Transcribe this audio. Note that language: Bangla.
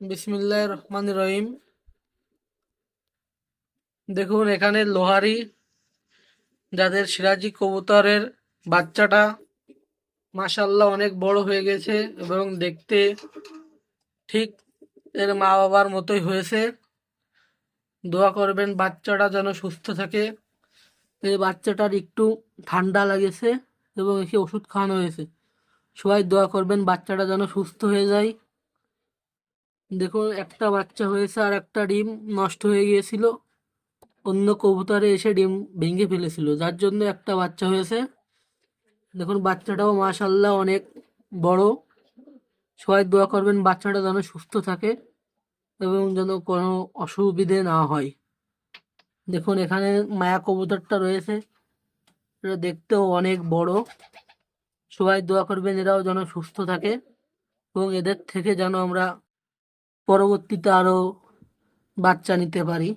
বিসমিল্লাহ রহমান রহিম। দেখুন, এখানে লোহারি, যাদের সিরাজি কবুতরের বাচ্চাটা মাশাল্লাহ অনেক বড় হয়ে গেছে এবং দেখতে ঠিক এর মা বাবার মতোই হয়েছে। দোয়া করবেন বাচ্চাটা যেন সুস্থ থাকে। এই বাচ্চাটার একটু ঠান্ডা লাগেছে এবং একে ওষুধ খাওয়ানো হয়েছে। সবাই দোয়া করবেন বাচ্চাটা যেন সুস্থ হয়ে যায়। দেখুন, একটা বাচ্চা হয়েছে আর একটা ডিম নষ্ট হয়ে গিয়েছিল। অন্য কবুতরে এসে ডিম ভেঙে ফেলেছিল। যার জন্য একটা বাচ্চা হয়েছে। দেখুন, বাচ্চাটাও মাশাল্লাহ অনেক বড়। সবাই দোয়া করবেন বাচ্চাটা যেন সুস্থ থাকে এবং যেন কোনো অসুবিধে না হয়। দেখুন, এখানে মায়া কবুতরটা রয়েছে। এটা দেখতেও অনেক বড়। সবাই দোয়া করবেন এরাও যেন সুস্থ থাকে এবং এদের থেকে যেন আমরা পরবর্তীতে আরও বাচ্চা নিতে পারি।